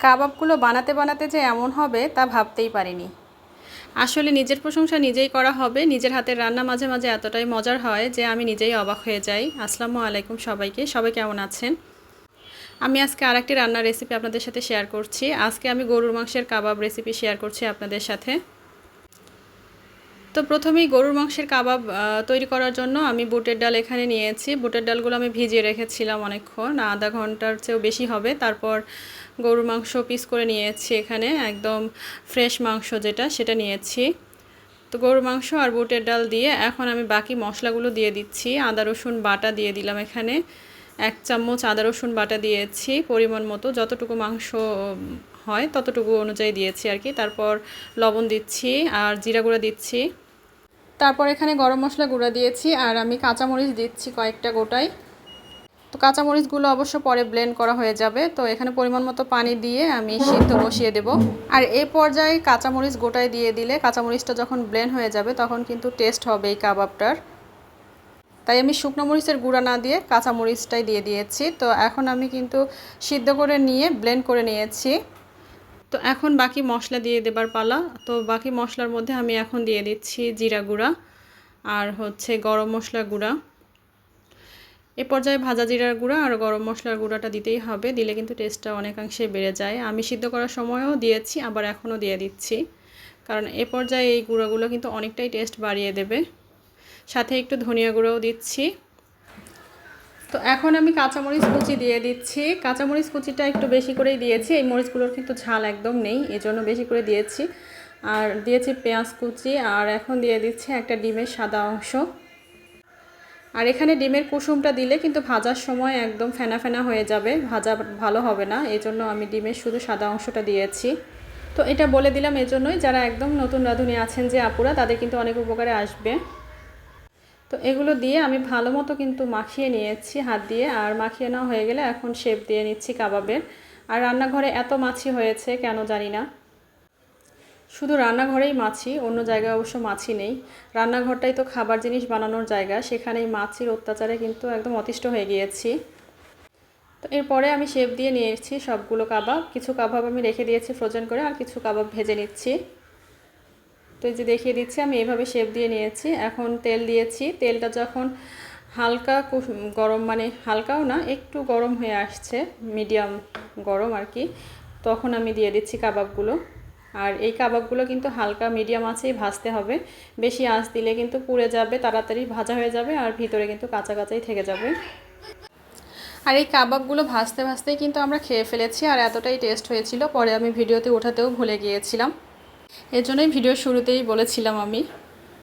কাবাবগুলো বানাতে বানাতে যে এমন হবে তা ভাবতেই পারিনি। আসলে নিজের প্রশংসা নিজেই করা হবে, নিজের হাতের রান্না মাঝে মাঝে এতটাই মজার হয় যে আমি নিজেই অবাক হয়ে যাই। আসসালামু আলাইকুম সবাইকে, সবাই কেমন আছেন? আমি আজকে আরেকটি রান্নার রেসিপি আপনাদের সাথে শেয়ার করছি। আজকে আমি গরুর মাংসের কাবাব রেসিপি শেয়ার করছি আপনাদের সাথে। তো প্রথমেই গরুর মাংসের কাবাব তৈরি করার জন্য আমি বুটের ডাল এখানে নিয়েছি। বুটের ডালগুলো আমি ভিজিয়ে রেখেছিলাম অনেকক্ষণ, আধা ঘণ্টার চেয়েও বেশি হবে। তারপর গরুর মাংস পিস করে নিয়েছি এখানে, একদম ফ্রেশ মাংস যেটা, সেটা নিয়েছি। তো গরুর মাংস আর বুটের ডাল দিয়ে এখন আমি বাকি মশলাগুলো দিয়ে দিচ্ছি। আদা, রসুন বাটা দিয়ে দিলাম এখানে। এক চামচ আদা, রসুন বাটা দিয়েছি পরিমাণ মতো, যতটুকু মাংস হয়, ততটুকু অনুযায়ী দিয়েছি আর কি। তারপর লবণ দিচ্ছি আর জিরা গুঁড়া দিচ্ছি। তারপর এখানে গরম মশলা গুঁড়া দিয়েছি আর আমি কাঁচামরিচ দিচ্ছি কয়েকটা গোটাই তো কাঁচামরিচগুলো অবশ্য পরে ব্লেন্ড করা হয়ে যাবে। তো এখানে পরিমাণ মতো পানি দিয়ে আমি সিদ্ধ বসিয়ে দেব। আর এই পর্যায়ে কাঁচামরিচ গোটায় দিয়ে দিলে কাঁচামরিচটা যখন ব্লেন্ড হয়ে যাবে তখন কিন্তু টেস্ট হবে এই কাবাবটার। তাই আমি শুকনো মরিচের গুঁড়া না দিয়ে কাঁচামরিচটাই দিয়ে দিয়েছি। তো এখন আমি কিন্তু সিদ্ধ করে নিয়ে ব্লেন্ড করে নিয়েছি। তো এখন বাকি মশলা দিয়ে দেবার পালা। তো বাকি মশলার মধ্যে আমি এখন দিয়ে দিচ্ছি জিরা গুঁড়া আর হচ্ছে গরম মশলা গুঁড়া। এ পর্যায়ে ভাজা জিরার গুঁড়া আর গরম মশলার গুঁড়াটা দিতেই হবে, দিলে কিন্তু টেস্টটা অনেকাংশে বেড়ে যায়। আমি সিদ্ধ করার সময়ও দিয়েছি, আবার এখনও দিয়ে দিচ্ছি। কারণ এ পর্যায়ে এই গুঁড়োগুলো কিন্তু অনেকটাই টেস্ট বাড়িয়ে দেবে। সাথে একটু ধনিয়া গুঁড়োও দিচ্ছি। তো এখন আমি কাঁচামরিচ কুচি দিয়ে দিচ্ছি। কাঁচামরিচ কুচিটা একটু বেশি করেই দিয়েছি। এই মরিচগুলোর কিন্তু ঝাল একদম নেই, এজন্য বেশি করে দিয়েছি। আর দিয়েছি পেঁয়াজ কুচি, আর এখন দিয়ে দিচ্ছি একটা ডিমের সাদা অংশ। আর এখানে ডিমের কুসুমটা দিলে কিন্তু ভাজার সময় একদম ফেনা ফেনা হয়ে যাবে, ভাজা ভালো হবে না। এই জন্য আমি ডিমের শুধু সাদা অংশটা দিয়েছি। তো এটা বলে দিলাম এজন্যই, যারা একদম নতুন রাঁধুনি আছেন যে আপুরা, তাদের কিন্তু অনেক উপকারে আসবে। তো এগুলো দিয়ে আমি ভালো মতো কিন্তু মাখিয়ে নিয়েছি হাত দিয়ে। আর মাখিয়ে নেওয়া হয়ে গেলে এখন শেপ দিয়ে নিচ্ছি কাবাবের। আর রান্নাঘরে এত মাছি হয়েছে কেন জানি না। শুধু রান্নাঘরেই মাছি, অন্য জায়গায় অবশ্য মাছি নেই। রান্নাঘরটাই তো খাবার জিনিস বানানোর জায়গা, সেখানেই মাছির অত্যাচারে কিন্তু একদম অতিষ্ঠ হয়ে গিয়েছি। তো এরপরে আমি শেপ দিয়ে নিয়েছি সবগুলো কাবাব। কিছু কাবাব আমি রেখে দিয়েছি ফ্রোজেন করে, আর কিছু কাবাব ভেজে নিচ্ছি। তো এই যে দেখিয়ে দিচ্ছি, আমি এভাবে শেপ দিয়ে নিয়েছি। এখন তেল দিয়েছি। তেলটা যখন হালকা গরম মানে হালকাও না, একটু গরম হয়ে আসছে মিডিয়াম গরম আর কি, তখন আমি দিয়ে দিচ্ছি কাবাবগুলো। আর এই কাবাবগুলো কিন্তু হালকা মিডিয়াম আঁচেই ভাজতে হবে। বেশি আঁচ দিলে কিন্তু পুড়ে যাবে, তাড়াতাড়ি ভাজা হয়ে যাবে আর ভিতরে কিন্তু কাঁচা কাঁচাই থেকে যাবে। আর এই কাবাবগুলো ভাজতে ভাজতেই কিন্তু আমরা খেয়ে ফেলেছি আর এতটাই টেস্ট হয়েছিল, পরে আমি ভিডিওতে ওঠাতেও ভুলে গিয়েছিলাম। এর জন্যই ভিডিও শুরুতেই বলেছিলাম আমি।